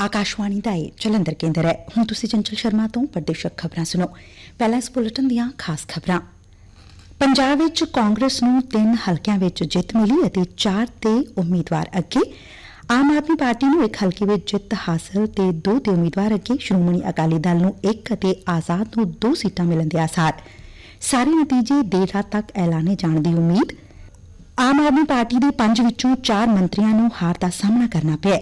ਆਕਾਸ਼ਵਾਣੀ ਦਾ ਇਹ ਜਲੰਧਰ ਕੇਂਦਰ ਹੈ ਹੁਣ ਤੁਸੀਂ ਚੰਚਲ ਸ਼ਰਮਾ ਤੋਂ ਪ੍ਰਦੇਸ਼ਕ ਖਬਰਾਂ ਸੁਣੋ ਪਹਿਲਾਂ ਇਸ ਬੁਲੇਟਿਨ ਦੀਆਂ ਖਾਸ ਖਬਰਾਂ ਪੰਜਾਬ ਵਿੱਚ ਕਾਂਗਰਸ ਨੂੰ ਤਿੰਨ ਹਲਕਿਆਂ ਵਿੱਚ ਜਿੱਤ ਮਿਲੀ ਅਤੇ ਚਾਰ ਤੇ ਉਮੀਦਵਾਰ ਅੱਗੇ ਆਮ ਆਦਮੀ ਪਾਰਟੀ ਨੂੰ ਇੱਕ ਹਲਕੇ ਵਿੱਚ ਜਿੱਤ ਹਾਸਲ ਤੇ ਦੋ ਤੇ ਉਮੀਦਵਾਰ ਅੱਗੇ ਸ਼੍ਰੋਮਣੀ ਅਕਾਲੀ ਦਲ ਨੂੰ ਇੱਕ ਅਤੇ ਆਜ਼ਾਦ ਨੂੰ ਦੋ ਸੀਟਾਂ ਮਿਲਣ ਦੇ ਆਸਾਰ ਸਾਰੇ ਨਤੀਜੇ ਦੇਰ ਰਾਤ ਤੱਕ ਐਲਾਨੇ ਜਾਣ ਦੀ ਉਮੀਦ ਆਮ ਆਦਮੀ ਪਾਰਟੀ ਦੇ ਪੰਜ ਵਿੱਚੋਂ ਚਾਰ ਮੰਤਰੀਆਂ ਨੂੰ ਹਾਰ ਦਾ ਸਾਹਮਣਾ ਕਰਨਾ ਪਿਆ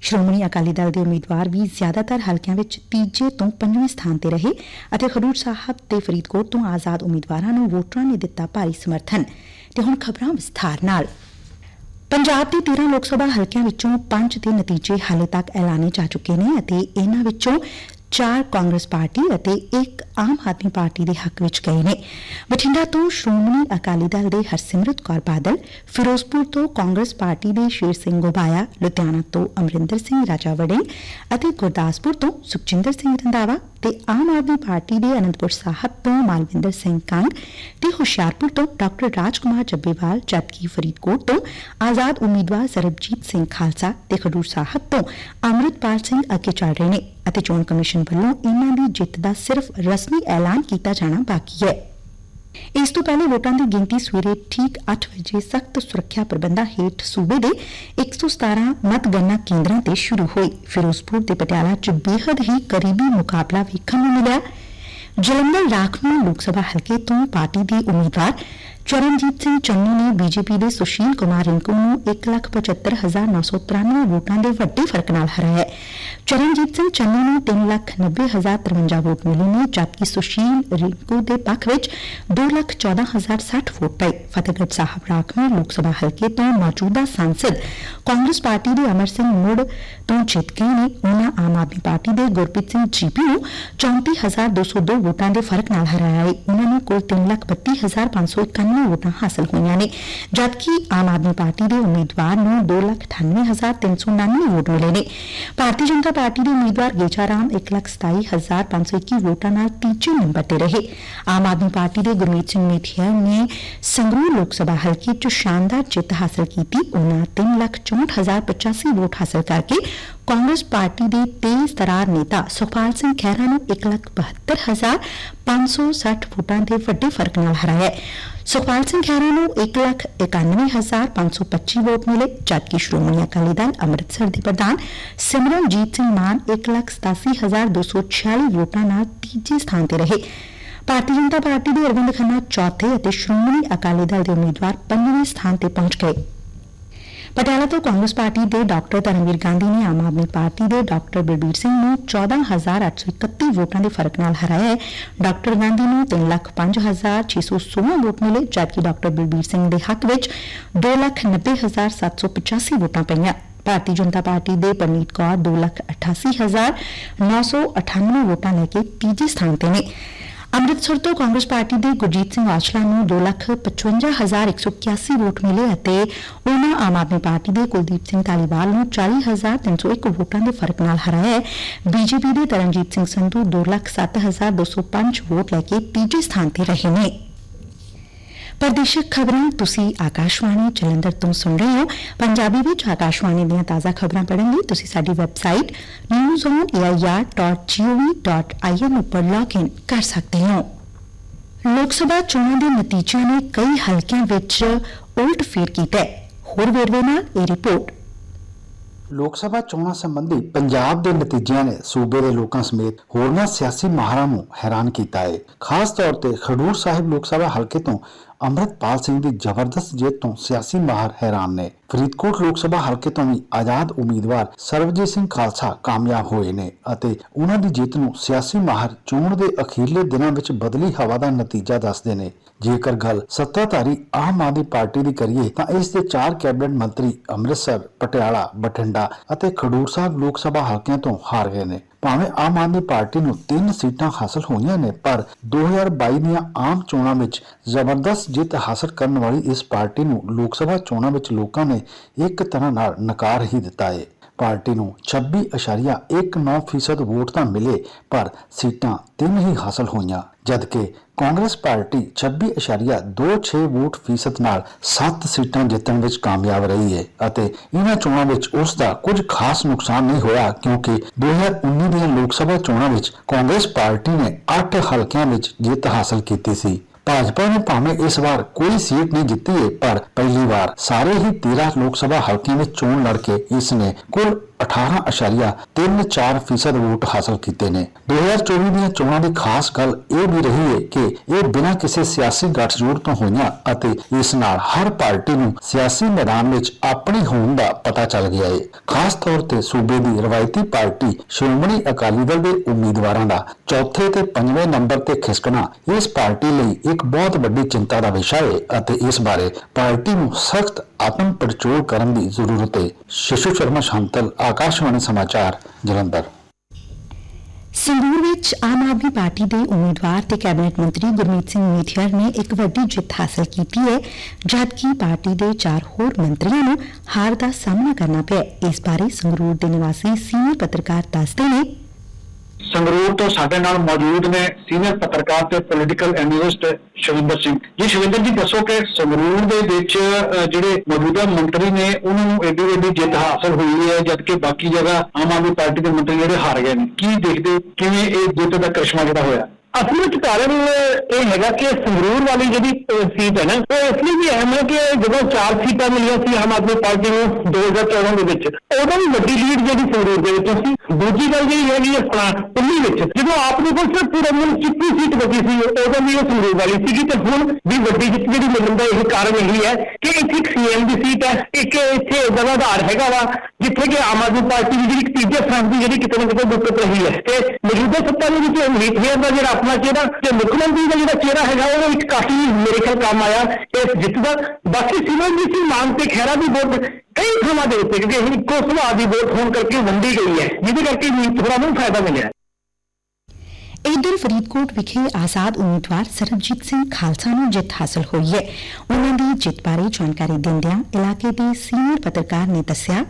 ਸ਼੍ਰੋਮਣੀ ਅਕਾਲੀ ਦਲ ਦੇ ਉਮੀਦਵਾਰ ਵੀ ਜ਼ਿਆਦਾਤਰ ਹਲਕਿਆਂ ਵਿੱਚ ਤੀਜੇ ਤੋਂ ਪੰਜਵੇਂ ਸਥਾਨ ਤੇ ਰਹੇ ਅਤੇ ਖਡੂਰ ਸਾਹਿਬ ਤੇ ਫਰੀਦਕੋਟ ਤੋਂ ਆਜ਼ਾਦ ਉਮੀਦਵਾਰਾਂ ਨੂੰ ਵੋਟਰਾਂ ਨੇ ਦਿੱਤਾ ਭਾਰੀ ਸਮਰਥਨ। ਤੇ ਹੁਣ ਖਬਰਾਂ ਵਿਸਥਾਰ ਨਾਲ। ਪੰਜਾਬ ਦੇ 13 ਲੋਕ ਸਭਾ ਹਲਕਿਆਂ ਵਿੱਚੋਂ ਪੰਜ ਦੇ ਨਤੀਜੇ ਹਾਲੇ ਤੱਕ ਐਲਾਨੇ ਜਾ ਚੁੱਕੇ ਨੇ ਅਤੇ ਇਹਨਾਂ ਵਿੱਚੋਂ ਚਾਰ ਕਾਂਗਰਸ ਪਾਰਟੀ ਅਤੇ ਇੱਕ ਆਮ ਆਦਮੀ ਪਾਰਟੀ ਦੇ ਹੱਕ ਵਿੱਚ ਗਏ ਨੇ। ਬਠਿੰਡਾ ਤੋਂ ਸ਼੍ਰੋਮਣੀ ਅਕਾਲੀ ਦਲ ਦੇ ਹਰਸਿਮਰਤ ਕੌਰ ਬਾਦਲ, ਫਿਰੋਜ਼ਪੁਰ ਤੋਂ ਕਾਂਗਰਸ ਪਾਰਟੀ ਦੇ ਸ਼ੇਰ ਸਿੰਘ ਗੋਬਾਇਆ, ਲੁਧਿਆਣਾ ਤੋਂ ਅਮਰਿੰਦਰ ਸਿੰਘ ਰਾਜਾ ਵੜਿੰਗ ਅਤੇ ਗੁਰਦਾਸਪੁਰ ਤੋਂ ਸੁਖਜਿੰਦਰ ਸਿੰਘ ਰੰਧਾਵਾ ਤੇ ਆਮ ਆਦਮੀ ਪਾਰਟੀ ਦੇ ਅਨੰਦਪੁਰ ਸਾਹਿਬ ਤੋਂ ਮਾਲਵਿੰਦਰ ਸਿੰਘ ਕੰਗ ਤੇ ਹੁਸ਼ਿਆਰਪੁਰ ਤੋਂ ਡਾਕਟਰ ਰਾਜਕੁਮਾਰ ਜੱਬੇਵਾਲ, ਜਦਕਿ ਫਰੀਦਕੋਟ ਤੋਂ ਆਜ਼ਾਦ ਉਮੀਦਵਾਰ ਸਰਬਜੀਤ ਸਿੰਘ ਖਾਲਸਾ ਤੇ ਖਡੂਰ ਸਾਹਿਬ ਤੋਂ ਅੰਮ੍ਰਿਤਪਾਲ ਸਿੰਘ ਅੱਗੇ ਚੱਲ ਰਹੇ ਨੇ ਅਤੇ ਚੋਣ ਕਮਿਸ਼ਨ ਵੱਲੋਂ ਇਹਨਾਂ ਦੀ ਜਿੱਤ ਦਾ ਸਿਰਫ ਰਸਮੀ ਐਲਾਨ ਕੀਤਾ ਜਾਣਾ ਬਾਕੀ ਹੈ। ਇਸ ਤੋਂ ਪਹਿਲੇ ਵੋਟਾਂ ਦੀ ਗਿਣਤੀ ਸਵੇਰੇ ਠੀਕ 8 ਵਜੇ ਸਖਤ ਸੁਰੱਖਿਆ ਪ੍ਰਬੰਧਾਂ ਹੇਠ ਸੂਬੇ ਦੇ 117 ਮਤਗਣਨਾ ਕੇਂਦਰਾਂ ਤੇ ਸ਼ੁਰੂ ਹੋਈ। ਫਿਰੋਜ਼ਪੁਰ ਤੇ ਪਟਿਆਲਾ 'ਚ ਬੇਹੱਦ ਹੀ ਕਰੀਬੀ ਮੁਕਾਬਲਾ ਵੇਖਣ ਨੂੰ ਮਿਲਿਆ। ਜਲੰਧਰ ਰਾਖਵਾਂ ਲੋਕ ਸਭਾ ਹਲਕੇ ਤੋਂ ਪਾਰਟੀ ਦੇ ਉਮੀਦਵਾਰ ਚਰਨਜੀਤ ਸਿੰਘ ਚੰਨੀ ਨੇ ਬੀਜੇਪੀ ਦੇ ਸੁਸ਼ੀਲ ਕੁਮਾਰ ਰਿੰਕੂ ਨੂੰ 175993 ਵੋਟਾਂ ਦੇ ਵੱਡੇ ਫ਼ਰਕ ਨਾਲ ਹਰਾਇਆ ਚਰਨਜੀਤ ਸਿੰਘ ਚੰਨੀ ਨੂੰ 390053 ਵੋਟ ਮਿਲੇ ਨੇ, ਜਦਕਿ ਸੁਸ਼ੀਲ ਰਿੰਕੂ ਦੇ ਪੱਖ ਵਿੱਚ 214060 ਵੋਟ ਪਏ। ਫਤਿਹਗੜ੍ਹ ਸਾਹਿਬ ਰਾਖਵਾਂ ਲੋਕ ਸਭਾ ਹਲਕੇ ਤੋਂ ਮੌਜੂਦਾ ਸਾਂਸਦ ਕਾਂਗਰਸ ਪਾਰਟੀ ਦੇ ਅਮਰ ਸਿੰਘ ਮੁੜ ਤੋਂ ਜਿੱਤ ਗਏ ਨੇ, ਉਹਨਾਂ ਆਮ ਆਦਮੀ ਪਾਰਟੀ ਦੇ ਗੁਰਪ੍ਰੀਤ ਸਿੰਘ ਜੀਪੀ ਨੂੰ 34202 ਵੋਟਾਂ ਦੇ ਫ਼ਰਕ ਨਾਲ ਹਰਾਇਆ ਹੈ। ਉਹਨਾਂ ਨੂੰ ਕੁੱਲ 332591 ਵੋਟਾਂ ਹਾਸਲ ਹੋਈਆਂ ਨੇ, ਜਦਕਿ ਆਮ ਆਦਮੀ ਪਾਰਟੀ ਦੇ ਉਮੀਦਵਾਰ ਨੂੰ 298399 ਵੋਟ ਮਿਲੇ ਨੇ। ਭਾਰਤੀ ਜਨਤਾ ਪਾਰਟੀ ਦੇ ਉਮੀਦਵਾਰ ਗੇਚਾ ਰਾਮ 127521 ਵੋਟਾਂ ਨਾਲ ਤੀਜੇ ਨੰਬਰ ਤੇ ਰਹੇ। ਆਮ ਆਦਮੀ ਪਾਰਟੀ ਦੇ ਗੁਰਮੀਤ ਸਿੰਘ ਮੀਠੀਆ ਨੇ ਸੰਗਰੂਰ ਲੋਕ ਸਭਾ ਹਲਕੇ 'ਚ ਸ਼ਾਨਦਾਰ ਜਿੱਤ ਹਾਸਲ ਕੀਤੀ। ਉਹਨਾਂ 364085 ਵੋਟ ਹਾਸਲ ਕਰਕੇ ਕਾਂਗਰਸ ਪਾਰਟੀ ਦੇ ਤੇਜ਼ ਤਰਾਰ ਨੇਤਾ ਸੁਖਪਾਲ ਸਿੰਘ ਖਹਿਰਾ ਨੂੰ 172560 ਵੋਟਾਂ ਦੇ ਵੱਡੇ ਫ਼ਰਕ ਨਾਲ ਹਰਾਇਆ ਹੈ। ਸੁਖਪਾਲ ਸਿੰਘ ਖਹਿਰਾ ਨੂੰ 191525 ਵੋਟ ਮਿਲੇ, ਜਦਕਿ ਸ਼੍ਰੋਮਣੀ ਅਕਾਲੀ ਦਲ ਅੰਮ੍ਰਿਤਸਰ ਦੇ ਪ੍ਰਧਾਨ ਸਿਮਰਨਜੀਤ ਸਿੰਘ ਮਾਨ 187246 ਵੋਟਾਂ ਨਾਲ ਤੀਜੇ ਸਥਾਨ ਤੇ ਰਹੇ ਭਾਰਤੀ ਜਨਤਾ ਪਾਰਟੀ ਦੇ ਅਰਵਿੰਦ ਖੰਨਾ ਚੌਥੇ ਅਤੇ ਸ਼੍ਰੋਮਣੀ ਅਕਾਲੀ ਦਲ ਦੇ ਉਮੀਦਵਾਰ ਪੰਜਵੇਂ ਸਥਾਨ ਤੇ ਪਹੁੰਚ ਗਏ ਪਟਿਆਲਾ ਤੋਂ ਕਾਂਗਰਸ ਪਾਰਟੀ ਦੇ ਡਾਕਟਰ ਧਰਮਵੀਰ ਗਾਂਧੀ ਨੇ ਆਮ ਆਦਮੀ ਪਾਰਟੀ ਦੇ ਡਾਕਟਰ ਬਲਬੀਰ ਸਿੰਘ ਨੂੰ 14831 ਵੋਟਾਂ ਦੇ ਫ਼ਰਕ ਨਾਲ ਹਰਾਇਆ ਹੈ। ਡਾਕਟਰ ਗਾਂਧੀ ਨੂੰ 305616 ਵੋਟ ਮਿਲੇ, ਜਦਕਿ ਡਾਕਟਰ ਬਲਬੀਰ ਸਿੰਘ ਦੇ ਹੱਕ ਵਿੱਚ 290785 ਵੋਟਾਂ ਪਈਆਂ। ਭਾਰਤੀ ਜਨਤਾ ਪਾਰਟੀ ਦੇ ਪਰਨੀਤ ਕੌਰ 288998 ਵੋਟਾਂ ਲੈ ਕੇ ਤੀਜੇ ਸਥਾਨ ਤੇ ਨੇ। ਅੰਮ੍ਰਿਤਸਰ ਤੋਂ ਕਾਂਗਰਸ ਪਾਰਟੀ ਦੇ ਗੁਰਜੀਤ ਸਿੰਘ ਆਸ਼ਲਾ ਨੂੰ 255181 ਵੋਟ ਮਿਲੇ ਅਤੇ ਉਹਨਾਂ ਆਮ ਆਦਮੀ ਪਾਰਟੀ ਦੇ ਕੁਲਦੀਪ ਸਿੰਘ ਧਾਲੀਵਾਲ ਨੂੰ 40301 ਵੋਟਾਂ ਦੇ ਫ਼ਰਕ ਨਾਲ ਹਰਾਇਆ ਹੈ। ਬੀਜੇਪੀ ਦੇ ਤਰਨਜੀਤ ਸਿੰਘ ਸੰਧੂ 207205 ਵੋਟ ਲੈ ਕੇ ਤੀਜੇ ਸਥਾਨ ਤੇ ਰਹੇ ਨੇ। ਪ੍ਰਦੇਸ਼ਕ ਖਬਰਾਂ ਤੁਸੀਂ ਆਕਾਸ਼ਵਾਣੀ ਜਲੰਧਰ ਤੋਂ ਸੁਣ ਰਹੇ ਹੋ। ਪੰਜਾਬੀ ਵਿੱਚ ਆਕਾਸ਼ਵਾਣੀ ਦੀਆਂ ਤਾਜ਼ਾ ਖਬਰਾਂ ਪੜ੍ਹਨ ਲਈ ਤੁਸੀਂ ਸਾਡੀ ਵੈਬਸਾਈਟ newsonair.gov.in ਉੱਪਰ ਲੌਗਇਨ ਕਰ ਸਕਦੇ ਹੋ। ਲੋਕ ਸਭਾ ਚੋਣਾਂ ਦੇ ਨਤੀਜਿਆਂ ਨੇ ਕਈ ਹਲਕਿਆਂ ਵਿੱਚ ਉਲਟ ਫੇਰ ਕੀਤਾ ਹੈ। ਹੋਰ ਵੇਰਵੇ ਨਾਲ ਇਹ ਰਿਪੋਰਟ। ਲੋਕ ਸਭਾ ਚੋਣਾਂ ਸੰਬੰਧੀ ਪੰਜਾਬ ਦੇ ਨਤੀਜਿਆਂ ਨੇ ਸੂਬੇ ਦੇ ਲੋਕਾਂ ਸਮੇਤ ਹੋਰਨਾਂ ਸਿਆਸੀ ਮਾਹਰਾਂ ਨੂੰ ਹੈਰਾਨ ਕੀਤਾ ਹੈ। ਖਾਸ ਤੌਰ ਤੇ ਖਡੂਰ ਸਾਹਿਬ ਲੋਕ ਸਭਾ ਹਲਕੇ ਤੋਂ ਅੰਮ੍ਰਿਤਪਾਲ ਸਿੰਘ ਦੀ ਜ਼ਬਰਦਸਤ ਜਿੱਤ ਤੋਂ ਸਿਆਸੀ ਮਾਹਰ ਹੈਰਾਨ ਨੇ। ਫਰੀਦਕੋਟ ਲੋਕ ਸਭਾ ਹਲਕੇ ਤੋਂ ਵੀ ਆਜ਼ਾਦ ਉਮੀਦਵਾਰ ਸਰਬਜੀਤ ਸਿੰਘ ਖਾਲਸਾ ਕਾਮਯਾਬ ਹੋਏ ਨੇ ਅਤੇ ਉਹਨਾਂ ਦੀ ਜਿੱਤ ਨੂੰ ਸਿਆਸੀ ਮਾਹਰ ਚੋਣ ਦੇ ਅਖੀਰਲੇ ਦਿਨਾਂ ਵਿੱਚ ਬਦਲੀ ਹਵਾ ਦਾ ਨਤੀਜਾ ਦੱਸਦੇ ਨੇ। ਜੇਕਰ ਗੱਲ ਸੱਤਾਧਾਰੀ ਆਮ ਆਦਮੀ ਪਾਰਟੀ ਦੀ ਕਰੀਏ ਤਾਂ ਇਸ ਦੇ ਚਾਰ ਕੈਬਨਿਟ ਮੰਤਰੀ ਅੰਮ੍ਰਿਤਸਰ, ਪਟਿਆਲਾ, ਬਠਿੰਡਾ ਅਤੇ ਖਡੂਰ ਸਾਹਿਬ ਲੋਕ ਸਭਾ ਹਲਕਿਆਂ ਤੋਂ ਹਾਰ ਗਏ ਨੇ। ਭਾਵੇਂ ਆਮ ਆਦਮੀ ਪਾਰਟੀ ਨੂੰ ਤਿੰਨ ਸੀਟਾਂ ਹਾਸਲ ਹੋਈਆਂ ਨੇ, ਪਰ 2022 ਦੀਆਂ ਆਮ ਚੋਣਾਂ ਵਿੱਚ ਜ਼ਬਰਦਸਤ ਜਿੱਤ ਹਾਸਲ ਕਰਨ ਵਾਲੀ ਇਸ ਪਾਰਟੀ ਨੂੰ ਲੋਕ ਸਭਾ ਚੋਣਾਂ ਵਿੱਚ ਲੋਕਾਂ ਨੇ ਇੱਕ ਤਰ੍ਹਾਂ ਨਾਲ ਨਕਾਰ ਹੀ ਦਿੱਤਾ ਹੈ ਪਾਰਟੀ ਨੂੰ 26.19% ਵੋਟ ਤਾਂ ਮਿਲੇ, ਪਰ ਸੀਟਾਂ ਤਿੰਨ ਹੀ ਹਾਸਲ ਹੋਈਆਂ, ਜਦਕਿ ਕਾਂਗਰਸ ਪਾਰਟੀ 26.26 ਵੋਟ ਫੀਸਦ ਨਾਲ 7 ਸੀਟਾਂ ਜਿੱਤਣ ਵਿੱਚ ਕਾਮਯਾਬ ਰਹੀ ਹੈ ਅਤੇ ਇਹਨਾਂ ਚੋਣਾਂ ਵਿੱਚ ਉਸ ਦਾ ਕੁਝ ਖਾਸ ਨੁਕਸਾਨ ਨਹੀਂ ਹੋਇਆ ਕਿਉਂਕਿ 2019 ਦੀਆਂ ਲੋਕ ਸਭਾ ਚੋਣਾਂ ਵਿੱਚ ਕਾਂਗਰਸ ਪਾਰਟੀ ਨੇ 8 ਹਲਕਿਆਂ ਵਿੱਚ ਜਿੱਤ ਹਾਸਲ ਕੀਤੀ ਸੀ। ਭਾਜਪਾ ਨੇ ਭਾਵੇਂ ਇਸ ਵਾਰ ਕੋਈ ਸੀਟ ਨਹੀਂ ਜਿੱਤੀ ਹੈ ਪਰ ਪਹਿਲੀ ਵਾਰ ਸਾਰੇ ਹੀ 13 ਲੋਕ ਸਭਾ ਹਲਕਿਆਂ ਵਿੱਚ ਚੋਣ ਲੜ ਕੇ ਇਸ ਨੇ ਕੁੱਲ 18.34% ਵੋਟ ਹਾਸਲ ਕੀਤੇ ਨੇ। 2024 ਦੀਆਂ ਚੋਣਾਂ ਦੀ ਖਾਸ ਗੱਲ ਇਹ ਵੀ ਰਹੀ ਹੈ ਕਿ ਇਹ ਬਿਨਾਂ ਕਿਸੇ ਸਿਆਸੀ ਗੱਠਜੋੜ ਤੋਂ ਹੋਈਆਂ ਅਤੇ ਇਸ ਨਾਲ ਹਰ ਪਾਰਟੀ ਨੂੰ ਸਿਆਸੀ ਮੈਦਾਨ ਵਿੱਚ ਆਪਣੀ ਹੋਂਦ ਦਾ ਪਤਾ ਚੱਲ ਗਿਆ ਹੈ ਖਾਸ ਤੌਰ ਤੇ ਸੂਬੇ ਦੀ ਰਵਾਇਤੀ ਪਾਰਟੀ ਸ਼੍ਰੋਮਣੀ ਅਕਾਲੀ ਦਲ ਦੇ ਉਮੀਦਵਾਰਾਂ ਦਾ ਚੌਥੇ ਤੇ ਪੰਜਵੇਂ ਨੰਬਰ ਤੇ ਖਿਸਕਣਾ ਇਸ ਪਾਰਟੀ ਲਈ ਇੱਕ ਬਹੁਤ ਵੱਡੀ ਚਿੰਤਾ ਦਾ ਵਿਸ਼ਾ ਹੈ ਅਤੇ ਇਸ ਬਾਰੇ ਪਾਰਟੀ ਨੂੰ ਸਖਤ ਆਤਮ ਪੜਚੋਲ ਕਰਨ ਦੀ ਜ਼ਰੂਰਤ ਹੈ ਸ਼ਿਸ਼ੂ ਸ਼ਰਮਾ ਸ਼ਾਂਤਲ, ਆਕਾਸ਼ਵਾਣੀ ਸਮਾਚਾਰ, ਜਲੰਧਰ। ਸੰਗਰੂਰ ਵਿੱਚ ਆਮ ਆਦਮੀ ਪਾਰਟੀ ਦੇ ਉਮੀਦਵਾਰ ਤੇ ਕੈਬਨਿਟ ਮੰਤਰੀ ਗੁਰਮੀਤ ਸਿੰਘ ਮੀਠੀਅਰ ਨੇ ਇੱਕ ਵੱਡੀ ਜਿੱਤ ਹਾਸਲ ਕੀਤੀ ਹੈ ਜਦਕਿ ਪਾਰਟੀ ਦੇ ਚਾਰ ਹੋਰ ਮੰਤਰੀਆਂ ਨੂੰ ਹਾਰ ਦਾ ਸਾਹਮਣਾ ਕਰਨਾ ਪਿਆ। ਇਸ ਬਾਰੇ ਸੰਗਰੂਰ ਦੇ ਨਿਵਾਸੀ ਸੀਨੀਅਰ ਪੱਤਰਕਾਰ ਦੱਸਦੇ ਨੇ ਸੰਗਰੂਰ ਤੋਂ ਸਾਡੇ ਨਾਲ ਮੌਜੂਦ ਨੇ ਸੀਨੀਅਰ ਪੱਤਰਕਾਰ ਤੇ ਪੋਲੀਟੀਕਲ ਐਨਾਲਿਸਟ ਸ਼ਵਿੰਦਰ ਸਿੰਘ। ਜੀ, ਸ਼ਵਿੰਦਰ ਜੀ, ਦੱਸੋ ਕਿ ਸੰਗਰੂਰ ਦੇ ਵਿੱਚ ਜਿਹੜੇ ਮੌਜੂਦਾ ਮੰਤਰੀ ਨੇ, ਉਹਨਾਂ ਨੂੰ ਏਡੀ ਏਡੀ ਜਿੱਤ ਹਾਸਲ ਹੋਈ ਹੈ, ਜਦਕਿ ਬਾਕੀ ਜਗ੍ਹਾ ਆਮ ਆਦਮੀ ਪਾਰਟੀ ਦੇ ਮੰਤਰੀ ਜਿਹੜੇ ਹਾਰ ਗਏ ਨੇ। ਕੀ ਦੇਖਦੇ ਕਿਵੇਂ ਇਹ ਜਿੱਤ ਦਾ ਕ੍ਰਿਸ਼ਮਾ ਜਿਹੜਾ ਹੋਇਆ? ਅਸਲ ਵਿੱਚ ਕਾਰਨ ਇਹ ਹੈਗਾ ਕਿ ਸੰਗਰੂਰ ਵਾਲੀ ਜਿਹੜੀ ਸੀਟ ਹੈ ਨਾ, ਉਹ ਇਸ ਲਈ ਵੀ ਅਹਿਮ ਹੈ ਕਿ ਜਦੋਂ ਚਾਰ ਸੀਟਾਂ ਮਿਲੀਆਂ ਸੀ ਆਮ ਆਦਮੀ ਪਾਰਟੀ ਨੂੰ 2014 ਦੇ ਵਿੱਚ ਉਦੋਂ ਵੀ ਵੱਡੀ ਲੀਡ ਜਿਹੜੀ ਸੰਗਰੂਰ ਦੇ ਵਿੱਚੋਂ ਸੀ। ਦੂਜੀ ਗੱਲ ਜਿਹੜੀ ਹੈਗੀ ਹੈ ਆਪਣਾ ਦਿੱਲੀ ਵਿੱਚ, ਜਦੋਂ ਆਪ ਨੂੰ ਕੋਲ ਸਿਰਫ ਪੂਰਾ ਮੁਲਕ ਚਿੱਟੀ ਸੀਟ ਬਚੀ ਸੀ ਉਦੋਂ ਵੀ ਉਹ ਸੰਗਰੂਰ ਵਾਲੀ ਸੀਗੀ, ਤੇ ਹੁਣ ਵੀ ਵੱਡੀ ਜਿੱਤ ਜਿਹੜੀ ਮਿਲਣ ਦਾ ਇਹ ਕਾਰਨ ਇਹੀ ਹੈ ਕਿ ਇੱਥੇ ਇੱਕ ਸੀਐਮ ਦੀ ਸੀਟ ਹੈ, ਇੱਕ ਇੱਥੇ ਦਾ ਆਧਾਰ ਹੈਗਾ ਵਾ, ਜਿੱਥੇ ਕਿ ਆਮ ਆਦਮੀ ਪਾਰਟੀ ਦੀ ਜਿਹੜੀ ਇੱਕ ਤੀਜੇ ਫਰੰਟ ਦੀ ਜਿਹੜੀ ਕਿਤੇ ਨਾ ਕਿਤੇ ਦਿੱਕਤ ਰਹੀ ਹੈ। ਤੇ ਮੌਜੂਦਾ ਸੱਤਾ ਦੇ ਵਿੱਚ ਮੀਤ ਹੇਅਰ ਦਾ ਜਿਹੜਾ ਆਪਣਾ ਚਿਹਰਾ, ਤੇ ਮੁੱਖ ਮੰਤਰੀ ਦਾ ਜਿਹੜਾ ਚਿਹਰਾ ਹੈਗਾ, ਉਹਦੇ ਵਿੱਚ ਕਾਫੀ ਮੇਰੇ ਖਿਆਲ ਕੰਮ ਆਇਆ ਇਸ ਜਿੱਤ ਦਾ ਬਾਕੀ ਸਿਮਰਨਜੀਤ ਸਿੰਘ ਮਾਨ ਤੇ ਖਹਿਰਾ ਦੀ ਵੋਟ ਕਈ ਥਾਵਾਂ ਦੇ ਉੱਤੇ, ਕਿਉਂਕਿ ਇਹ ਇੱਕੋ ਸੁਭਾਅ ਦੀ ਵੋਟ ਹੋਣ ਕਰਕੇ ਵੰਡੀ ਗਈ ਹੈ, ਜਿਹਦੇ ਕਰਕੇ ਮੀਤ ਥੋੜਾ ਨੂੰ ਫਾਇਦਾ ਮਿਲਿਆ। ਇਧਰ ਫਰੀਦਕੋਟ ਵਿਖੇ ਆਜ਼ਾਦ ਉਮੀਦਵਾਰ ਸਰਬਜੀਤ ਸਿੰਘ ਖਾਲਸਾ ਨੂੰ ਜਿੱਤ ਹਾਸਲ ਹੋਈ ਹੈ। ਉਹਨਾਂ ਦੀ ਜਿੱਤ ਬਾਰੇ ਜਾਣਕਾਰੀ ਦਿੰਦਿਆਂ ਇਲਾਕੇ ਦੇ ਸੀਨੀਅਰ ਪੱਤਰਕਾਰ ਨੇ ਦੱਸਿਆ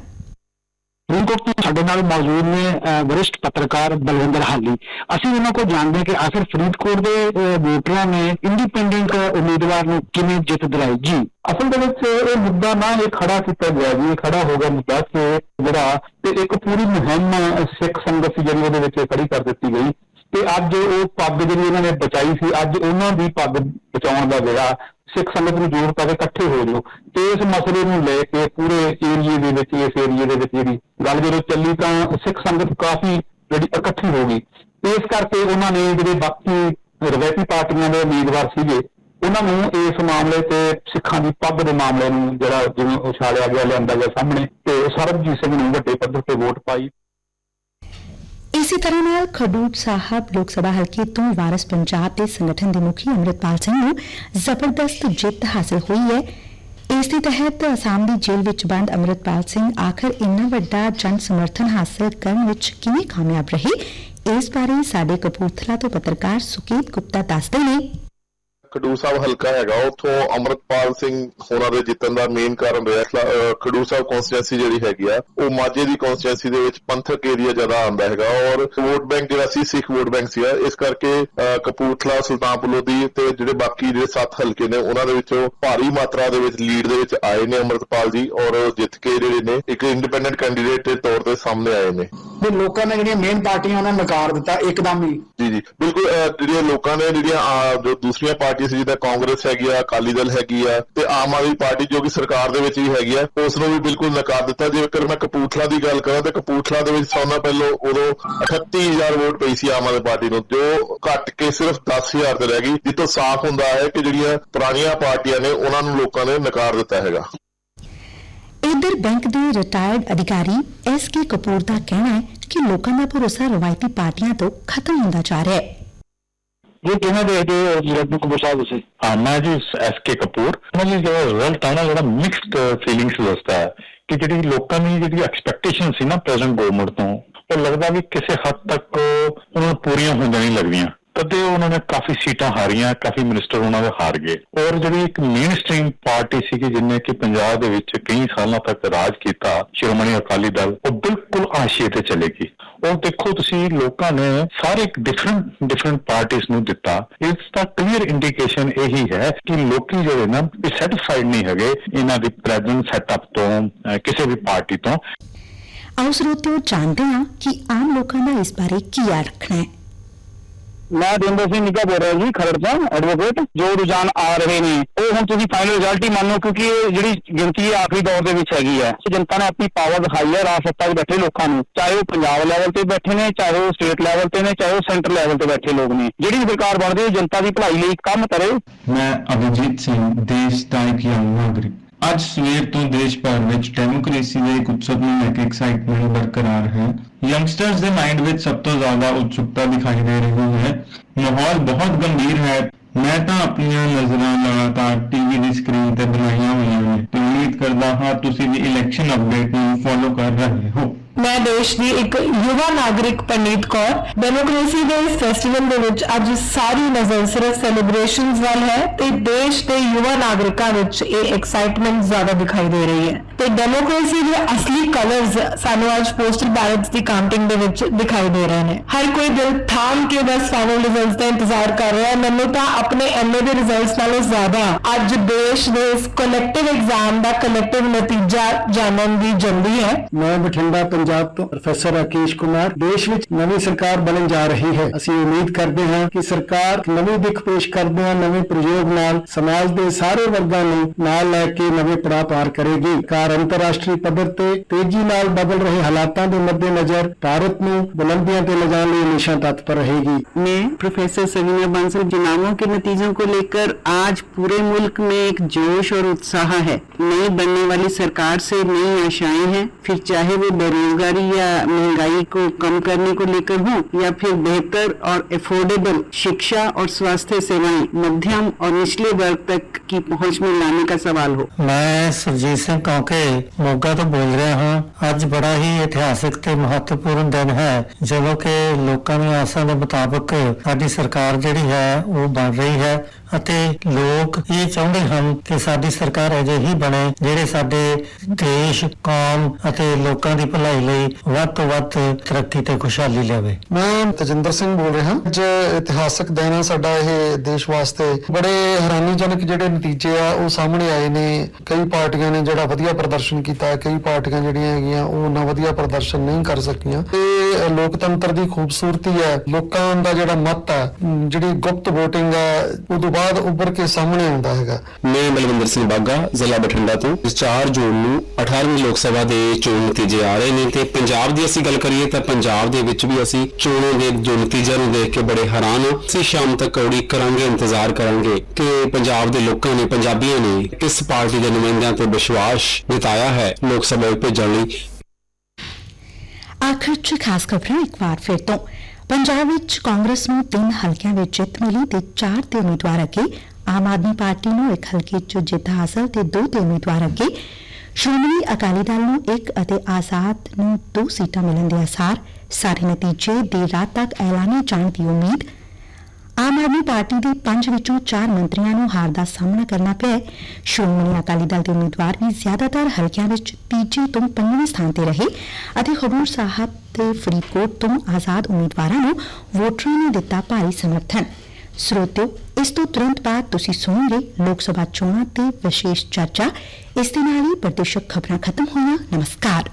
ਫਰੀਦਕੋਟ ਤੋਂ ਸਾਡੇ ਨਾਲ ਮੌਜੂਦ ਨੇ ਅਹ, ਪੱਤਰਕਾਰ ਬਲਵਿੰਦਰ ਹਾਲੀ। ਅਸੀਂ ਉਹਨਾਂ ਕੋਲ ਜਾਣਦੇ ਹਾਂ ਕਿ ਆਖਿਰ ਫਰੀਦਕੋਟ ਦੇ ਵੋਟਰਾਂ ਨੇ ਇੰਡੀਪੈਂਡੈਂਟ ਉਮੀਦਵਾਰ ਨੂੰ ਕਿਵੇਂ ਜਿੱਤ ਦਿਲਾਈ? ਜੀ। ਅਸਲ ਦੇ ਵਿੱਚ ਇਹ ਮੁੱਦਾ ਨਾ ਇਹ ਖੜਾ ਕੀਤਾ ਗਿਆ ਜੀ ਇਹ ਖੜਾ ਹੋ ਗਿਆ ਮੁੱਦਾ ਕਿ ਜਿਹੜਾ ਤੇ ਇੱਕ ਪੂਰੀ ਮੁਹਿੰਮ ਸਿੱਖ ਸੰਗਤ ਸੀ ਜਿਹੜੀ ਉਹਦੇ ਵਿੱਚ ਖੜੀ ਕਰ ਦਿੱਤੀ ਗਈ। ਤੇ ਅੱਜ ਉਹ ਪੱਗ ਜਿਹੜੀ ਉਹਨਾਂ ਨੇ ਬਚਾਈ ਸੀ ਅੱਜ ਉਹਨਾਂ ਦੀ ਪੱਗ ਬਚਾਉਣ ਦਾ ਜਿਹੜਾ ਸਿੱਖ ਸੰਗਤ ਨੂੰ ਜੋੜ ਪਾ ਕੇ ਇਕੱਠੇ ਹੋ ਜਾਓ। ਤੇ ਇਸ ਮਸਲੇ ਨੂੰ ਲੈ ਕੇ ਪੂਰੇ ਏਰੀਏ ਦੇ ਵਿੱਚ, ਇਸ ਏਰੀਏ ਦੇ ਵਿੱਚ ਜਿਹੜੀ ਗੱਲ ਜਦੋਂ ਚੱਲੀ ਤਾਂ ਸਿੱਖ ਸੰਗਤ ਕਾਫੀ ਜਿਹੜੀ ਇਕੱਠੀ ਹੋ ਗਈ। ਇਸ ਕਰਕੇ ਉਹਨਾਂ ਨੇ ਜਿਹੜੇ ਬਾਕੀ ਰਵਾਇਤੀ ਪਾਰਟੀਆਂ ਦੇ ਉਮੀਦਵਾਰ ਸੀਗੇ, ਉਹਨਾਂ ਨੂੰ ਇਸ ਮਾਮਲੇ ਤੇ ਸਿੱਖਾਂ ਦੀ ਪੱਬ ਦੇ ਮਾਮਲੇ ਨੂੰ ਜਿਹੜਾ ਜਿਵੇਂ ਉਛਾਲਿਆ ਗਿਆ, ਲਿਆਂਦਾ ਗਿਆ ਸਾਹਮਣੇ ਤੇ ਸਰਬਜੀਤ ਸਿੰਘ ਨੂੰ ਵੱਡੇ ਪੱਧਰ ਤੇ ਵੋਟ ਪਾਈ। ਇਸੇ ਤਰ੍ਹਾਂ ਨਾਲ ਖਡੂਰ ਸਾਹਿਬ ਲੋਕ ਸਭਾ ਹਲਕੇ ਤੋਂ ਵਾਰਸ ਪੰਜਾਬ ਦੇ ਸੰਗਠਨ ਦੇ ਮੁਖੀ ਅੰਮ੍ਰਿਤਪਾਲ ਸਿੰਘ ਨੂੰ ਜ਼ਬਰਦਸਤ ਜਿੱਤ ਹਾਸਲ ਹੋਈ ਹੈ। ਇਸ ਦੇ ਤਹਿਤ ਅਸਾਮ ਦੀ ਜੇਲ੍ਹ ਵਿੱਚ ਬੰਦ ਅੰਮ੍ਰਿਤਪਾਲ ਸਿੰਘ ਆਖਰ ਇੰਨਾ ਵੱਡਾ ਜਨ ਸਮਰਥਨ ਹਾਸਲ ਕਰਨ ਵਿੱਚ ਕਿਵੇਂ ਕਾਮਯਾਬ ਰਹੇ? ਇਸ ਬਾਰੇ ਸਾਡੇ ਕਪੂਰਥਲਾ ਤੋਂ ਪੱਤਰਕਾਰ ਸੁਕੇਤ ਗੁਪਤਾ ਦੱਸਦੇ ਨੇ। ਖਡੂਰ ਸਾਹਿਬ ਹਲਕਾ ਹੈਗਾ ਉੱਥੋਂ ਅਮਰਤਪਾਲ ਸਿੰਘ ਹੋਰਾਂ ਦੇ ਜਿੱਤਣ ਦਾ ਮੇਨ ਕਾਰਨ ਰਿਹਾ ਖਡੂਰ ਸਾਹਿਬ ਕਨਸਟੀਟੈਂਸੀ ਜਿਹੜੀ ਹੈਗੀ ਆ ਉਹ ਮਾਝੇ ਦੀ ਕਨਸਟੀਟੈਂਸੀ ਦੇ ਵਿੱਚ ਪੰਥਕ ਏਰੀਆ ਜ਼ਿਆਦਾ ਆਉਂਦਾ ਹੈਗਾ ਔਰ ਵੋਟ ਬੈਂਕ ਜਿਹੜਾ ਸੀ ਸਿੱਖ ਵੋਟ ਬੈਂਕ ਸੀ ਇਸ ਕਰਕੇ ਕਪੂਰਥਲਾ ਸੁਲਤਾਨਪੁਰ ਲੋਧੀ ਤੇ ਜਿਹੜੇ ਬਾਕੀ ਜਿਹੜੇ ਸੱਤ ਹਲਕੇ ਨੇ ਉਹਨਾਂ ਦੇ ਵਿੱਚੋਂ ਭਾਰੀ ਮਾਤਰਾ ਦੇ ਵਿੱਚ ਲੀਡ ਦੇ ਵਿੱਚ ਆਏ ਨੇ ਅਮਰਤਪਾਲ ਜੀ ਔਰ ਜਿੱਤ ਕੇ ਜਿਹੜੇ ਨੇ ਇੱਕ ਇੰਡੀਪੈਂਡੈਂਟ ਕੈਂਡੀਡੇਟ ਦੇ ਤੌਰ ਤੇ ਸਾਹਮਣੇ ਆਏ ਨੇ। ਤੇ ਲੋਕਾਂ ਨੇ ਜਿਹੜੀਆਂ ਮੇਨ ਪਾਰਟੀਆਂ ਉਹਨਾਂ ਨੇ ਨਕਾਰ ਦਿੱਤਾ ਇੱਕਦਮ ਹੀ। ਜੀ ਜੀ ਬਿਲਕੁਲ ਜਿਹੜੀਆਂ ਲੋਕਾਂ ਨੇ ਜਿਹੜੀਆਂ ਜੋ ਦੂਸਰੀਆਂ ਪਾਰਟੀਆਂ ਸੀ ਜਿੱਦਾਂ ਕਾਂਗਰਸ ਹੈਗੀ ਆ, ਅਕਾਲੀ ਦਲ ਹੈਗੀ ਆ ਤੇ ਆਮ ਆਦਮੀ ਪਾਰਟੀ ਜੋ ਕਿ ਸਰਕਾਰ ਦੇ ਵਿੱਚ ਵੀ ਹੈਗੀ ਆ, ਉਸ ਨੂੰ ਵੀ ਬਿਲਕੁਲ ਨਕਾਰ ਦਿੱਤਾ। ਜੇਕਰ ਮੈਂ ਕਪੂਰਥਲਾ ਦੀ ਗੱਲ ਕਰਾਂ ਤਾਂ ਕਪੂਰਥਲਾ ਦੇ ਵਿੱਚ ਸਭ ਤੋਂ ਪਹਿਲਾਂ ਉਦੋਂ 38000 ਵੋਟ ਪਈ ਸੀ ਆਮ ਆਦਮੀ ਪਾਰਟੀ ਨੂੰ, ਜੋ ਘੱਟ ਕੇ ਸਿਰਫ 10000 ਤੇ ਰਹਿ ਗਈ, ਜਿੱਥੋਂ ਸਾਫ਼ ਹੁੰਦਾ ਹੈ ਕਿ ਜਿਹੜੀਆਂ ਪੁਰਾਣੀਆਂ ਪਾਰਟੀਆਂ ਨੇ, ਉਹਨਾਂ ਨੂੰ ਲੋਕਾਂ ਨੇ ਨਕਾਰ ਦਿੱਤਾ ਹੈਗਾ। ਇਧਰ ਬੈਂਕ ਦੇ ਰਿਟਾਇਰਡ ਅਧਿਕਾਰੀ ਐਸ ਕੇ ਕਪੂਰ ਦਾ ਕਹਿਣਾ ਹੈ ਕਿ ਲੋਕਾਂ ਦਾ ਭਰੋਸਾ ਰਵਾਇਤੀ ਪਾਰਟੀਆਂ ਤੋਂ ਖਤਮ ਹੁੰਦਾ ਜਾ ਰਿਹਾ ਹੈ। ਇਹ ਕਿਵੇਂ ਦੇਖਦੇ ਹੋ ਜਰਦ ਨੂੰ ਸਾਹਿਬ ਤੁਸੀਂ ਹਾਂ ਮੈਂ ਜੀ ਐਸ ਕੇ ਕਪੂਰ ਮੈਂ ਜੀ ਜਿਹੜਾ ਰਿਜ਼ਲਟ ਆਇਆ ਨਾ ਜਿਹੜਾ ਮਿਕਸਡ ਫੀਲਿੰਗਸ ਦੱਸਦਾ ਹੈ ਕਿ ਜਿਹੜੀ ਲੋਕਾਂ ਦੀ ਜਿਹੜੀ ਐਕਸਪੈਕਟੇਸ਼ਨ ਸੀ ਨਾ ਪ੍ਰੈਜ਼ੈਂਟ ਗਵਰਨਮੈਂਟ ਤੋਂ ਉਹ ਲੱਗਦਾ ਵੀ ਕਿਸੇ ਹੱਦ ਤੱਕ ਉਹਨਾਂ ਨੂੰ ਪੂਰੀਆਂ ਹੁੰਦੀਆਂ ਨਹੀਂ ਲੱਗਦੀਆਂ ਕਦੇ ਉਹਨਾਂ ਨੇ ਕਾਫੀ ਸੀਟਾਂ ਹਾਰੀਆਂ ਕਾਫੀ ਮਿਨਿਸਟਰ ਉਹਨਾਂ ਦੇ ਹਾਰ ਗਏ ਔਰ ਜਿਹੜੀ ਇੱਕ ਮੇਨ ਸਟ੍ਰੀਮ ਪਾਰਟੀ ਸੀ ਕਿ ਜਿਨੇ ਕਿ ਪੰਜਾਬ ਦੇ ਵਿੱਚ ਕਈ ਸਾਲਾਂ ਤੱਕ ਰਾਜ ਕੀਤਾ ਸ਼੍ਰੋਮਣੀ ਅਕਾਲੀ ਦਲ ਉਹ ਬਿਲਕੁਲ ਆਸ਼ੀਏ ਤੇ ਚਲੇ ਗਈ ਉਹ ਦੇਖੋ ਤੁਸੀਂ ਲੋਕਾਂ ਨੇ ਸਾਰੇ ਡਿਫਰੈਂਟ ਡਿਫਰੈਂਟ ਪਾਰਟੀਆਂ ਨੂੰ ਦਿੱਤਾ। ਇਸ ਦਾ ਕਲੀਅਰ ਇੰਡੀਕੇਸ਼ਨ ਇਹੀ ਹੈ ਕਿ ਲੋਕੀ ਜਿਹੜੇ ਨਾ, ਇਹ ਸੈਟੀਸਫਾਈਡ ਨਹੀਂ ਹੈਗੇ ਇਹਨਾਂ ਦੀ ਪ੍ਰੈਜ਼ੈਂਟ ਸੈਟਅਪ ਤੋਂ ਕਿਸੇ ਵੀ ਪਾਰਟੀ ਤੋਂ। ਆਓ ਸਰੋਤਿਓ ਜਾਣਦੇ ਹਾਂ ਕਿ ਆਮ ਲੋਕਾਂ ਦਾ ਇਸ ਬਾਰੇ ਕੀ ਆ ਰੱਖਣਾ ਹੈ। ਮੈਂ ਦਿੰਦਰ ਸਿੰਘ ਨਿੱਕਾ ਬੋਲ ਰਿਹਾ ਜੀ ਖਰੜ ਤੋਂ ਐਡਵੋਕੇਟ ਜੋ ਰੁਝਾਨ ਆ ਰਹੇ ਨੇ, ਉਹ ਹੁਣ ਤੁਸੀਂ ਫਾਈਨਲ ਰਿਜ਼ਲਟ ਹੀ ਮੰਨੋ, ਕਿਉਂਕਿ ਇਹ ਜਿਹੜੀ ਗਿਣਤੀ ਹੈ ਆਖਰੀ ਦੌਰ ਦੇ ਵਿੱਚ ਹੈਗੀ ਹੈ। ਜਨਤਾ ਨੇ ਆਪਣੀ ਪਾਵਰ ਦਿਖਾਈ ਹੈ, ਰਾਜ ਸੱਤਾ 'ਚ ਬੈਠੇ ਲੋਕਾਂ ਨੂੰ, ਚਾਹੇ ਉਹ ਪੰਜਾਬ ਲੈਵਲ ਤੇ ਬੈਠੇ ਨੇ, ਚਾਹੇ ਉਹ ਸਟੇਟ ਲੈਵਲ ਤੇ ਨੇ, ਚਾਹੇ ਉਹ ਸੈਂਟਰ ਲੈਵਲ ਤੇ ਬੈਠੇ ਲੋਕ ਨੇ। ਜਿਹੜੀ ਸਰਕਾਰ ਬਣਦੀ ਹੈ ਜਨਤਾ ਦੀ ਭਲਾਈ ਲਈ ਕੰਮ ਕਰੇ। ਮੈਂ ਅਭਿਜੀਤ ਸਿੰਘ, ਦੇਸ਼ ਦਾ ਇੱਕ ਯੰਗ ਨਾਗਰਿਕ। ਅੱਜ ਸਵੇਰ ਤੋਂ ਦੇਸ਼ ਭਰ ਵਿੱਚ ਡੈਮੋਕ੍ਰੇਸੀ ਦੇ ਇੱਕ ਉਤਸਵ ਨੂੰ ਲੈ ਕੇ ਐਕਸਾਈਟਮੈਂਟ ਬਰਕਰਾਰ ਹੈ। ਯੰਗਸਟਰਸ ਦੇ ਮਾਈਂਡ ਵਿੱਚ ਸਭ ਤੋਂ ਜ਼ਿਆਦਾ ਉਤਸੁਕਤਾ ਦਿਖਾਈ ਦੇ ਰਹੀ ਹੈ। ਮਾਹੌਲ ਬਹੁਤ ਗੰਭੀਰ ਹੈ। ਮੈਂ ਤਾਂ ਆਪਣੀਆਂ ਨਜ਼ਰਾਂ ਲਗਾਤਾਰ ਟੀਵੀ ਦੀ ਸਕਰੀਨ ਤੇ ਬਣਾਈਆਂ ਹੋਈਆਂ ਨੇ ਤੇ ਉਮੀਦ ਕਰਦਾ ਹਾਂ ਤੁਸੀਂ ਵੀ ਇਲੈਕਸ਼ਨ ਅਪਡੇਟ ਨੂੰ ਫੋਲੋ ਕਰ ਰਹੇ ਹੋ। ਮੈਂ ਦੇਸ਼ ਦੀ ਇੱਕ ਯੁਵਾ ਨਾਗਰਿਕ ਪਰਨੀਤ ਕੌਰ। ਡੈਮੋਕ੍ਰੇਸੀ ਦੇ ਇਸ ਫੈਸਟੀਵਲ ਦੇ ਵਿੱਚ ਅੱਜ ਸਾਰੀ ਨਜ਼ਰ ਸਿਰਫ ਸੈਲੀਬ੍ਰੇਸ਼ਨਸ ਵੱਲ ਹੈ ਤੇ ਦੇਸ਼ ਦੇ ਯੁਵਾ ਨਾਗਰਿਕਾਂ ਵਿੱਚ ਇਹ ਐਕਸਾਈਟਮੈਂਟ ਜ਼ਿਆਦਾ ਦਿਖਾਈ ਦੇ ਰਹੀ ਹੈ। ਤੇ ਡੈਮੋਕ੍ਰੇਸੀ ਦੇ ਅਸਲੀ ਕਲਰਸ ਸਾਨੂੰ ਅੱਜ ਪੋਸਟਲ ਬੈਲਟਸ ਦੀ ਕਾਊਂਟਿੰਗ ਦੇ ਵਿੱਚ ਦਿਖਾਈ ਦੇ ਰਹੇ ਨੇ। ਹਰ ਕੋਈ ਦਿਲ ਥਾਮ ਕੇ ਬਸ ਫਾਈਨਲ ਰਿਜ਼ਲਟਸ ਦਾ ਇੰਤਜ਼ਾਰ ਕਰ ਰਿਹਾ ਹੈ। ਮੈਨੂੰ ਤਾਂ ਆਪਣੇ ਐਮਏ ਦੇ ਰਿਜ਼ਲਟਸ ਨਾਲੋਂ ਜ਼ਿਆਦਾ ਅੱਜ ਦੇਸ਼ ਦੇ ਇਸ ਕਲੈਕਟਿਵ ਐਗਜ਼ਾਮ ਦਾ ਕਲੈਕਟਿਵ ਨਤੀਜਾ ਜਾਣਨ ਦੀ ਜਲਦੀ ਹੈ। ਮੈਂ ਬਠਿੰਡਾ, ਪੰਜਾਬ ਤੋਂ ਪ੍ਰੋਫੈਸਰ ਰਾਕੇਸ਼ ਕੁਮਾਰ। ਦੇਸ਼ ਵਿੱਚ ਨਵੀਂ ਸਰਕਾਰ ਬਣਨ ਜਾ ਰਹੀ ਹੈ। ਅਸੀਂ ਉਮੀਦ ਕਰਦੇ ਹਾਂ ਕਿ ਸਰਕਾਰ ਨਵੀਂ ਦਿੱਖ ਪੇਸ਼ ਕਰਦੇ ਹਾਂ, ਨਵੇਂ ਪ੍ਰਯੋਗ ਨਾਲ ਸਮਾਜ ਦੇ ਸਾਰੇ ਵਰਗਾਂ ਨੂੰ ਨਾਲ ਲੈ ਕੇ ਨਵੇਂ ਪੜਾਅ ਪਾਰ ਕਰੇਗੀ। ਕਾਰ ਅੰਤਰਰਾਸ਼ਟਰੀ ਪੱਧਰ ਤੇ ਤੇਜ਼ੀ ਨਾਲ ਬਦਲ ਰਹੇ ਹਾਲਾਤਾਂ ਦੇ ਮੱਦੇਨਜ਼ਰ ਭਾਰਤ ਨੂੰ ਬੁਲੰਦੀਆਂ ਤੇ ਲਿਜਾਣ ਲਈ ਹਮੇਸ਼ਾ ਤਤਪਰ रहेगी मैं प्रोफेसर सवीना बांसल चुनावों के नतीजों को लेकर आज पूरे मुल्क में एक जोश और उत्साह है नई बनने वाली सरकार से नई आशाएं हैं फिर चाहे वो बेरोजगारी या महंगाई को कम करने को लेकर हो या फिर बेहतर और अफोर्डेबल शिक्षा और स्वास्थ्य सेवाएं मध्यम और निचले वर्ग तक की पहुंच में लाने का सवाल हो ਮੈਂ ਸੁਰਜੀਤ ਸਿੰਘ ਕੌਂਕੇ ਮੋਗਾ ਤੋਂ ਬੋਲ ਰਿਹਾ ਹਾਂ, ਅੱਜ ਬੜਾ ਹੀ ਇਤਿਹਾਸਿਕ ਤੇ ਮਹੱਤਵਪੂਰਨ ਦਿਨ ਹੈ। ਜਦੋਂ ਕਿ ਲੋਕਾਂ ਦੀਆਂ ਆਸਾਂ ਦੇ ਮੁਤਾਬਕ ਸਾਡੀ ਸਰਕਾਰ ਜਿਹੜੀ ਹੈ, ਉਹ ਬਣ ਰਹੀ ਹੈ। ਅਤੇ ਲੋਕ ਇਹ ਚਾਹੁੰਦੇ ਹਨ ਕਿ ਸਾਡੀ ਸਰਕਾਰ ਅਜਿਹੀ ਬਣੇ ਜਿਹੜੇ ਸਾਡੇ ਦੇਸ਼, ਕੌਮ ਅਤੇ ਲੋਕਾਂ ਦੀ ਭਲਾਈ ਲਈ ਵੱਧ ਤੋਂ ਵੱਧ ਤਰੱਕੀ ਤੇ ਖੁਸ਼ਹਾਲੀ ਲਿਆਵੇ। ਮੈਂ ਤਜਿੰਦਰ ਸਿੰਘ ਬੋਲ ਰਿਹਾ। ਅੱਜ ਇਤਿਹਾਸਕ ਦਿਨ ਆ, ਸਾਡਾ ਇਹ ਦੇਸ਼ ਵਾਸਤੇ। ਬੜੇ ਹੈਰਾਨੀਜਨਕ ਜਿਹੜੇ ਨਤੀਜੇ ਆ, ਉਹ ਸਾਹਮਣੇ ਆਏ ਨੇ। ਕਈ ਪਾਰਟੀਆਂ ਨੇ ਜਿਹੜਾ ਵਧੀਆ ਪ੍ਰਦਰਸ਼ਨ ਕੀਤਾ, ਕਈ ਪਾਰਟੀਆਂ ਜਿਹੜੀਆਂ ਹੈਗੀਆਂ, ਉਹ ਨਾ ਵਧੀਆ ਪ੍ਰਦਰਸ਼ਨ ਨਹੀਂ ਕਰ ਸਕੀਆਂ। ਇਹ ਲੋਕਤੰਤਰ ਦੀ ਖੂਬਸੂਰਤੀ ਹੈ ਲੋਕਾਂ ਦਾ ਜਿਹੜਾ ਮਤ ਹੈ ਜਿਹੜੀ ਗੁਪਤ VOTING ਹੈ ਉਦੋਂ ਬਾਅਦ ਉੱਭਰ ਕੇ ਸਾਹਮਣੇ ਆਉਂਦਾ ਹੈਗਾ। ਮੈਂ ਬਲਵਿੰਦਰ ਸਿੰਘ ਬਾਗਾ ਜ਼ਿਲ੍ਹਾ ਬਠਿੰਡਾ ਤੋਂ। 4 ਜੂਨ ਨੂੰ 18ਵੀਂ ਲੋਕ ਸਭਾ ਦੇ ਚੋਣ ਨਤੀਜੇ ਆ ਰਹੇ ਨੇ ਤੇ ਪੰਜਾਬ ਦੀ ਅਸੀਂ ਗੱਲ ਕਰੀਏ ਤਾਂ ਪੰਜਾਬ ਦੇ ਵਿੱਚ ਵੀ ਅਸੀਂ ਚੋਣਾਂ ਦੇ ਜੋ ਨਤੀਜਿਆਂ ਨੂੰ ਦੇਖ ਕੇ ਬੜੇ ਹੈਰਾਨ ਹਾਂ। ਅਸੀਂ ਸ਼ਾਮ ਤੱਕ ਉਡੀਕ ਕਰਾਂਗੇ ਇੰਤਜ਼ਾਰ ਕਰਾਂਗੇ ਕਿ ਪੰਜਾਬ ਦੇ ਲੋਕਾਂ ਨੇ ਪੰਜਾਬੀਆਂ ਨੇ ਕਿਸ ਪਾਰਟੀ ਦੇ ਨੁਮਾਇੰਦਿਆਂ ਤੇ ਵਿਸ਼ਵਾਸ ਜਤਾਇਆ ਹੈ ਲੋਕ ਸਭਾ ਵਿੱਚ ਭੇਜਣ ਲਈ? ਆਖਰ 'ਚ ਖਾਸ ਖਬਰਾਂ ਇੱਕ ਵਾਰ ਫਿਰ ਤੋਂ। ਪੰਜਾਬ ਵਿਚ ਕਾਂਗਰਸ ਨੂੰ ਤਿੰਨ ਹਲਕਿਆਂ ਵਿਚ ਜਿੱਤ ਮਿਲੀ ਤੇ ਚਾਰ ਤੇ ਉਮੀਦਵਾਰ ਅੱਗੇ, ਆਮ ਆਦਮੀ ਪਾਰਟੀ ਨੂੰ ਇੱਕ ਹਲਕੇ 'ਚ ਜਿੱਤ ਹਾਸਲ ਤੇ ਦੋ ਤੇ ਉਮੀਦਵਾਰ ਅੱਗੇ, ਸ਼੍ਰੋਮਣੀ ਅਕਾਲੀ ਦਲ ਨੂੰ ਇੱਕ ਅਤੇ ਆਜ਼ਾਦ ਨੂੰ ਦੋ ਸੀਟਾਂ ਮਿਲਣ ਦੇ ਆਸਾਰ, ਸਾਰੇ ਨਤੀਜੇ ਦੇਰ ਰਾਤ ਤੱਕ ਐਲਾਨੇ ਜਾਣ ਦੀ ਉਮੀਦ। ਆਮ ਆਦਮੀ ਪਾਰਟੀ ਦੇ ਪੰਜ ਵਿੱਚੋਂ ਚਾਰ ਮੰਤਰੀਆਂ ਨੂੰ ਹਾਰ ਦਾ ਸਾਹਮਣਾ ਕਰਨਾ ਪਿਆ ਸ਼੍ਰੋਮਣੀ ਅਕਾਲੀ ਦਲ ਦੇ ਉਮੀਦਵਾਰ ਵੀ ਜ਼ਿਆਦਾਤਰ ਹਲਕਿਆਂ ਵਿੱਚ ਤੀਜੇ ਤੋਂ ਪੰਜਵੇਂ ਸਥਾਨ ਤੇ ਰਹੇ ਅਤੇ ਹਜ਼ੂਰ ਸਾਹਿਬ ਤੇ ਫਰੀਦਕੋਟ ਤੋਂ ਆਜ਼ਾਦ ਉਮੀਦਵਾਰਾਂ ਨੂੰ ਵੋਟਰਾਂ ਨੇ ਦਿੱਤਾ ਭਾਰੀ ਸਮਰਥਨ। ਸਰੋਤਿਓ ਇਸ ਤੋਂ ਤੁਰੰਤ ਬਾਅਦ ਤੁਸੀਂ ਸੁਣੋਗੇ ਲੋਕ ਸਭਾ ਚੋਣਾਂ ਤੇ ਵਿਸ਼ੇਸ਼ ਚਰਚਾ। ਇਸ ਦੇ ਨਾਲ ਹੀ ਪ੍ਰਦੇਸ਼ਕ ਖਬਰਾਂ ਖਤਮ ਹੋਈਆਂ। ਨਮਸਕਾਰ।